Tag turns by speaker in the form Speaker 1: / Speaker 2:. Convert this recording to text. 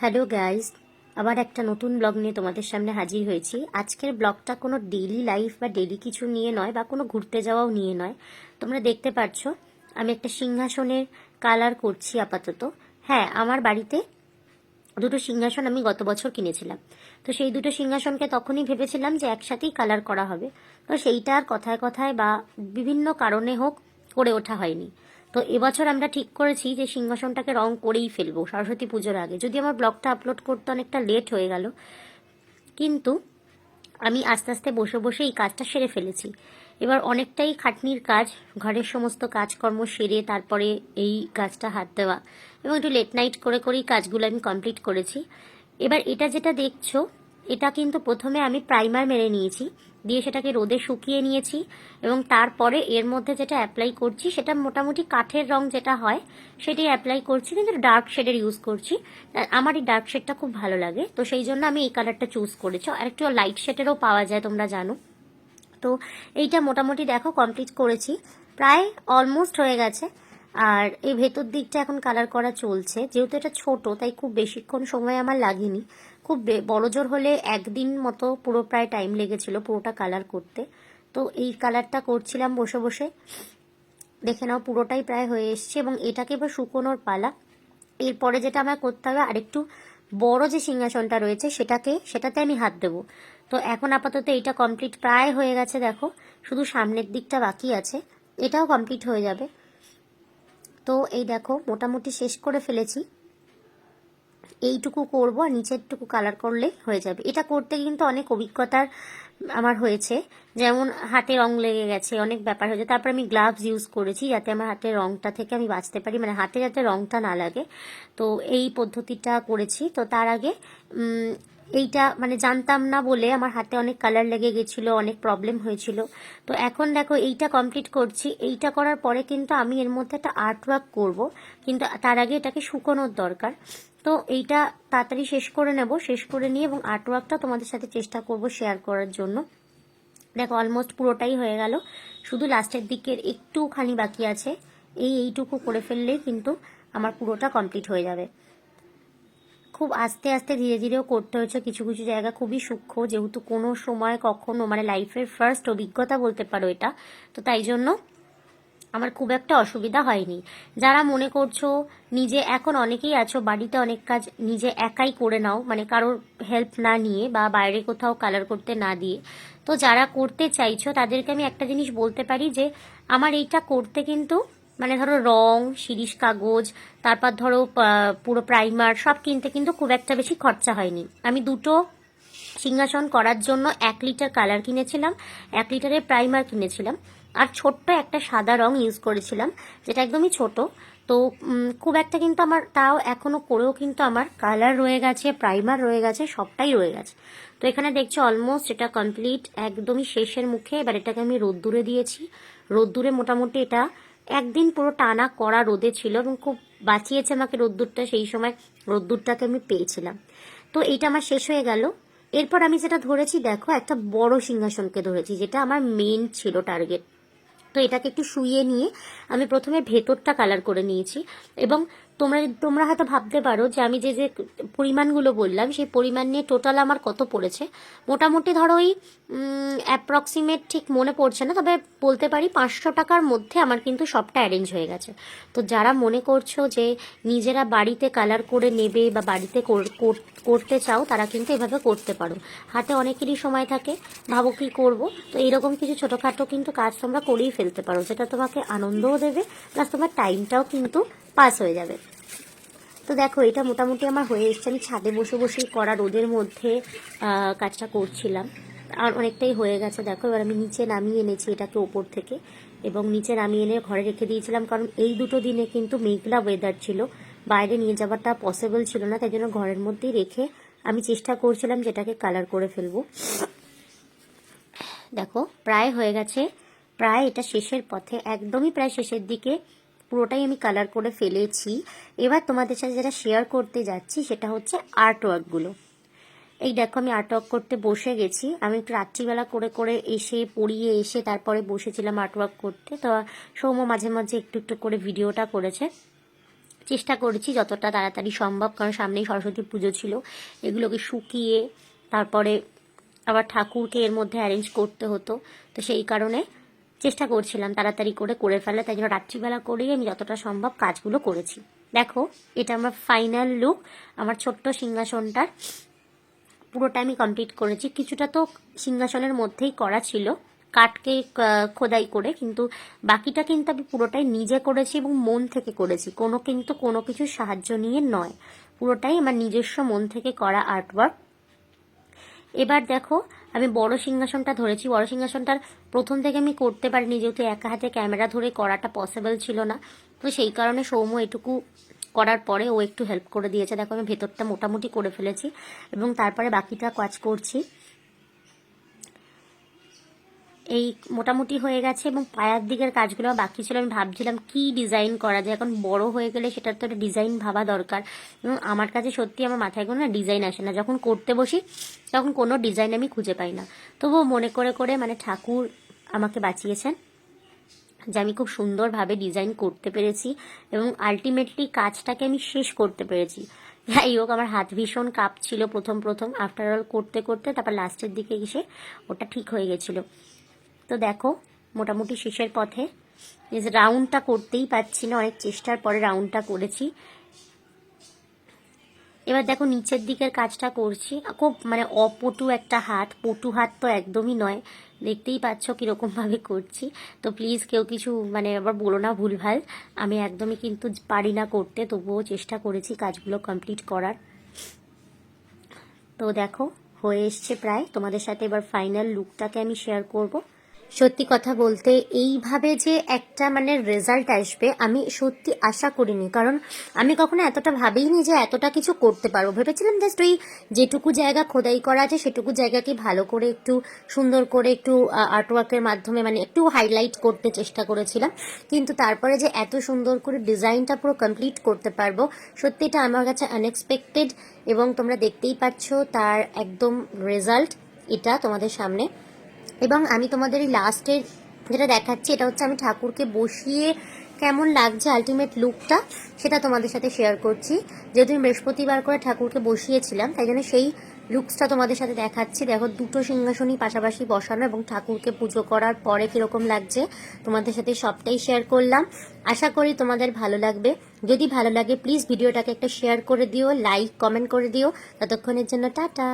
Speaker 1: Hello guys, আবার একটা নতুন ব্লগ নিয়ে তোমাদের সামনে হাজির হয়েছি। আজকের ব্লগটা কোনো ডেইলি লাইফ বা ডেইলি কিছু নিয়ে নয় বা কোনো ঘুরতে যাওয়াও নিয়ে নয়। তোমরা দেখতে পাচ্ছ আমি একটা সিংহাসনের কালার করছি আপাতত। হ্যাঁ আমার বাড়িতে দুটো সিংহাসন আমি গত বছর কিনেছিলাম। তো সেই দুটো সিংহাসনকে তখনই ভেবেছিলাম যে একসাথেই কালার করা হবে। তো সেইটা আর কথায় কথায় বা বিভিন্ন কারণে হোক করে ওঠা হয়নি। তো এবছর আমরা ঠিক করেছি যে সিংহাসনটাকে রং করেই ফেলব, সরস্বতী পুজোর আগে। যদি আমার ব্লগটা আপলোড করতে অনেকটা লেট হয়ে গেল, কিন্তু আমি আস্তে আস্তে বসে বসে এই কাজটা সেরে ফেলেছি। এবার অনেকটাই খাটনির কাজ, ঘরের সমস্ত কাজকর্ম সেরে তারপরে এই কাজটা হাত দেওয়া এবং একটু লেট নাইট করে করেই কাজগুলো আমি কমপ্লিট করেছি। এবার এটা যেটা দেখছ, এটা কিন্তু প্রথমে আমি প্রাইমার মেরে নিয়েছি। দিয়ে সেটাকে রোদে শুকিয়ে নিয়েছি এবং তারপরে এর মধ্যে যেটা অ্যাপ্লাই করছি, সেটা মোটামুটি কাঠের রং যেটা হয়, সেটাই অ্যাপ্লাই করছি, কিন্তু ডার্ক শেডের ইউজ করছি। আমার এই ডার্ক শেডটা খুব ভালো লাগে। তো সেই জন্য আমি এই কালারটা চুজ করেছি। আর একটু লাইট শেডেরও পাওয়া যায়, তোমরা জানো। তো এইটা মোটামুটি দেখো কমপ্লিট করেছি। প্রায় অলমোস্ট হয়ে গেছে। আর এই ভেতর দিকটা এখন কালার করা চলছে। যেহেতু এটা ছোট, তাই খুব বেশিক্ষণ সময় আমার লাগেনি। খুব বড় জোর হলে একদিন মতো পুরো প্রায় টাইম লেগেছিল পুরোটা কালার করতে। তো এই কালারটা করছিলাম বসে বসে। দেখে নাও পুরোটাই প্রায় হয়ে এসছে এবং এটাকে এবার শুকোনোর পালা। এরপরে যেটা আমার করতে হবে, আরেকটু বড় যে সিংহাসনটা রয়েছে, সেটাকে, সেটাতে আমি হাত দেবো। তো এখন আপাতত এটা কমপ্লিট প্রায় হয়ে গেছে, দেখো। শুধু সামনের দিকটা বাকি আছে। এটাও কমপ্লিট হয়ে যাবে। তো এই দেখো, মোটামুটি শেষ করে ফেলেছি। এইটুকু করব আর নিচেরটুকু কালার করলে হয়ে যাবে। এটা করতে কিন্তু অনেক অভিজ্ঞতার আমার হয়েছে। যেমন হাতে রং লেগে গেছে, অনেক ব্যাপার হয়েছে। তারপর আমি গ্লাভস ইউজ করেছি যাতে আমার হাতের রংটা থেকে আমি বাঁচতে পারি। মানে হাতে যাতে রংটা না লাগে। তো এই পদ্ধতিটা করেছি। তো তার আগে এইটা মানে জানতাম না বলে আমার হাতে অনেক কালার লেগে গেছিল, অনেক প্রবলেম হয়েছিল। তো এখন দেখো এইটা কমপ্লিট করছি। এইটা করার পরে কিন্তু আমি এর মধ্যে একটা আর্ট ওয়ার্ক করব। কিন্তু তার আগে এটাকে শুকোনোর দরকার। তো এইটা তাড়াতাড়ি শেষ করে নেব। শেষ করে নিয়ে এবং আর্ট ওয়ার্কটা তোমাদের সাথে চেষ্টা করব শেয়ার করার জন্য। দেখো অলমোস্ট পুরোটাই হয়ে গেল। শুধু লাস্টের দিকের একটুখানি বাকি আছে। এই এইটুকু করে ফেললেই কিন্তু আমার পুরোটা কমপ্লিট হয়ে যাবে। খুব আস্তে আস্তে ধীরে ধীরেও করতে হয়েছে কিছু কিছু জায়গা খুবই সূক্ষ্ম, যেহেতু কোনো সময় কখনো মানে লাইফের ফার্স্ট অভিজ্ঞতা বলতে পারো এটা। তো তাই জন্য আমার খুব একটা অসুবিধা হয়নি। যারা মনে করছ নিজে এখন অনেকেই আছো, বাড়িতে অনেক কাজ নিজে একাই করে নাও মানে কারোর হেল্প না নিয়ে বা বাইরে কোথাও কালার করতে না দিয়ে। তো যারা করতে চাইছো, তাদেরকে আমি একটা জিনিস বলতে পারি যে, আমার এইটা করতে কিন্তু মানে ধরো রং, শিরিষ, কাগজ, তারপর ধরো পুরো প্রাইমার সব কিনতে কিন্তু খুব একটা বেশি খরচা হয়নি। আমি দুটো সিংহাসন করার জন্য এক লিটার কালার কিনেছিলাম, এক লিটারের প্রাইমার কিনেছিলাম, আর ছোট্ট একটা সাদা রং ইউজ করেছিলাম, যেটা একদমই ছোট। তো খুব একটা কিন্তু আমার, তাও এখনও করেও কিন্তু আমার কালার রয়ে গেছে প্রাইমার রয়ে গেছে, সবটাই রয়ে গেছে। তো এখানে দেখছি অলমোস্ট এটা কমপ্লিট একদমই শেষের মুখে, এবার এটাকে আমি রোদ্দুরে দিয়েছি। রোদ্দুরে মোটামুটি এটা একদিন পুরো টানা করা রোদে ছিল এবং খুব বাঁচিয়েছে আমাকে রোদ্দুরটা, সেই সময় রোদ্দুরটাকে আমি পেয়েছিলাম। তো এইটা আমার শেষ হয়ে গেল। এরপর আমি যেটা ধরেছি, দেখো, একটা বড় সিংহাসনকে ধরেছি, যেটা আমার মেন ছিল টার্গেট তো এটাকে একটু শুইয়ে নিয়ে আমি প্রথমে ভেতরটা কালার করে নিয়েছি এবং তোমরা তোমরা হয়তো ভাবতে পারো যে আমি যে যে পরিমাণগুলো বললাম, সেই পরিমাণ নিয়ে টোটাল আমার কত পড়েছে। মোটামুটি ধরো ওই অ্যাপ্রক্সিমেট ঠিক মনে পড়ছে না, তবে বলতে পারি পাঁচশো টাকার মধ্যে আমার কিন্তু সবটা অ্যারেঞ্জ হয়ে গেছে। তো যারা মনে করছ যে নিজেরা বাড়িতে কালার করে নেবে বা বাড়িতে কর- কর- করতে চাও, তারা কিন্তু এভাবে করতে পারো। হাতে অনেকেরই সময় থাকে, ভাবো কি করব? তো এরকম কিছু ছোটোখাটো কিন্তু কাজ তোমরা করেই ফেলতে পারো, যেটা তোমাকে আনন্দও দেবে প্লাস তোমার টাইমটাও কিন্তু পাস হয়ে যাবে। তো দেখো, এটা মোটামুটি আমার হয়ে এসছে। আমি ছাদে বসে বসেই করা রোদের মধ্যে কাজটা করছিলাম। আর অনেকটাই হয়ে গেছে। দেখো, এবার আমি নিচে নামিয়ে এনেছি এটাকে ওপর থেকে। এবং নিচে নামিয়ে এনে ঘরে রেখে দিয়েছিলাম। কারণ এই দুটো দিনে কিন্তু মেঘলা ওয়েদার ছিল। বাইরে নিয়ে যাওয়াটা পসিবল ছিল না। তাই জন্য ঘরের মধ্যেই রেখে আমি চেষ্টা করছিলাম যেটাকে কালার করে ফেলব। দেখো, প্রায় হয়ে গেছে। প্রায় এটা শেষের পথে। একদমই প্রায় শেষের দিকে। পুরোটাই আমি কালার করে ফেলেছি। এবার তোমাদের সাথে যেটা শেয়ার করতে যাচ্ছি সেটা হচ্ছে আর্ট ওয়ার্কগুলো এই দেখো আমি আর্ট ওয়ার্ক করতে বসে গেছি। আমি একটু রাত্রিবেলা করে করে এসে পড়িয়ে এসে তারপরে বসেছিলাম আর্ট ওয়ার্ক করতে। তো সৌম্য মাঝে মাঝে একটু একটু করে ভিডিওটা করেছে। চেষ্টা করেছি যতটা তাড়াতাড়ি সম্ভব, কারণ সামনেই সরস্বতী পুজো ছিল। এগুলোকে শুকিয়ে তারপরে আবার ঠাকুরকে এর মধ্যে অ্যারেঞ্জ করতে হতো। তো সেই কারণে চেষ্টা করছিলাম তাড়াতাড়ি করে করে ফেলে, তাই জন্য রাত্রিবেলা করেই আমি যতটা সম্ভব কাজগুলো করেছি। দেখো, এটা আমার ফাইনাল লুক আমার ছোট্ট সিংহাসনটার পুরোটা আমি কমপ্লিট করেছি। কিছুটা তো সিংহাসনের মধ্যেই করা ছিল, কাঠকে খোদাই করে, কিন্তু বাকিটা কিন্তু আমি পুরোটাই নিজে করেছি এবং মন থেকে করেছি। কোনো কিন্তু কোনো কিছু সাহায্য নিয়ে নয়। পুরোটাই আমার নিজস্ব মন থেকে করা আর্টওয়ার্ক এবার দেখো, আমি বড় সিংহাসনটা ধরেছি। বড় সিংহাসনটার প্রথম থেকে আমি করতে পারিনি, যেহেতু একা হাতে ক্যামেরা ধরে করাটা পসিবল ছিল না। তো সেই কারণে সৌম্য এটুকু করার পরে ও একটু হেল্প করে দিয়েছে। দেখো, আমি ভেতরটা মোটামুটি করে ফেলেছি এবং তারপরে বাকিটা কাজ করছি। এই মোটামুটি হয়ে গেছে এবং পায়ার দিকের কাজগুলো বাকি ছিল। আমি ভাবছিলাম কি ডিজাইন করা যায়। এখন বড় হয়ে গেলে সেটার তো একটা ডিজাইন ভাবা দরকার। এবং আমার কাছে সত্যি আমার মাথায় কোনো না ডিজাইন আসে না। যখন করতে বসি, তখন কোনো ডিজাইন আমি খুঁজে পাই না। তবুও মনে করে করে মানে ঠাকুর আমাকে বাঁচিয়েছেন যে আমি খুব সুন্দরভাবে ডিজাইন করতে পেরেছি এবং আলটিমেটলি কাজটাকে আমি শেষ করতে পেরেছি। যাই হোক, আমার হাত ভীষণ কাঁপছিল প্রথম প্রথম। আফটার অল করতে করতে তারপর লাস্টের দিকে এসে ওটা ঠিক হয়ে গেছিল। তো দেখো, মোটামুটি শেষের পথে। রাউন্ডটা করতেই পারছি না, অনেক চেষ্টার পরে রাউন্ডটা করেছি। এবার দেখো, নিচের দিকের কাজটা করছি। খুব মানে অপটু একটা হাত, পটু হাত তো একদমই নয়। দেখতেই পাচ্ছ কীরকম ভাবে করছি। তো প্লিজ কেউ কিছু মানে আবার বলো না ভুলভাল। আমি একদমই কিন্তু পারি না করতে, তবুও চেষ্টা করেছি কাজগুলো কমপ্লিট করার। তো দেখো, হয়ে এসছে প্রায়। তোমাদের সাথে এবার ফাইনাল লুকটাকে আমি শেয়ার করব। সত্যি কথা বলতে এইভাবে যে একটা মানে রেজাল্ট আসবে, আমি সত্যি আশা করিনি। কারণ আমি কখনো এতটা ভাবিনি যে এতটা কিছু করতে পারব। ভেবেছিলাম জাস্ট ওই যেটুকু জায়গা খোদাই করা আছে, সেটুকু জায়গাকে ভালো করে একটু সুন্দর করে একটু আর্টওয়ার্কের মাধ্যমে মানে একটু হাইলাইট করতে চেষ্টা করেছিলাম। কিন্তু তারপরে যে এত সুন্দর করে ডিজাইনটা পুরো কমপ্লিট করতে পারব, সত্যি এটা আমার কাছে আনএক্সপেক্টেড এবং তোমরা দেখতেই পাচ্ছ তার একদম রেজাল্ট এটা তোমাদের সামনে এবং আমি তোমাদের এই লাস্টের যেটা দেখাচ্ছি, এটা হচ্ছে আমি ঠাকুরকে বসিয়ে কেমন লাগছে আলটিমেট লুকটা সেটা তোমাদের সাথে শেয়ার করছি। যেহেতু আমি বৃহস্পতিবার করে ঠাকুরকে বসিয়েছিলাম, তাই জন্য সেই লুকসটা তোমাদের সাথে দেখাচ্ছি। দেখো, দুটো সিংহাসনই পাশাপাশি বসানো এবং ঠাকুরকে পুজো করার পরে কীরকম লাগছে, তোমাদের সাথে সবটাই শেয়ার করলাম। আশা করি তোমাদের ভালো লাগবে। যদি ভালো লাগে প্লিজ ভিডিওটাকে একটা শেয়ার করে দিও লাইক কমেন্ট করে দিও। ততক্ষণের জন্য টাটা!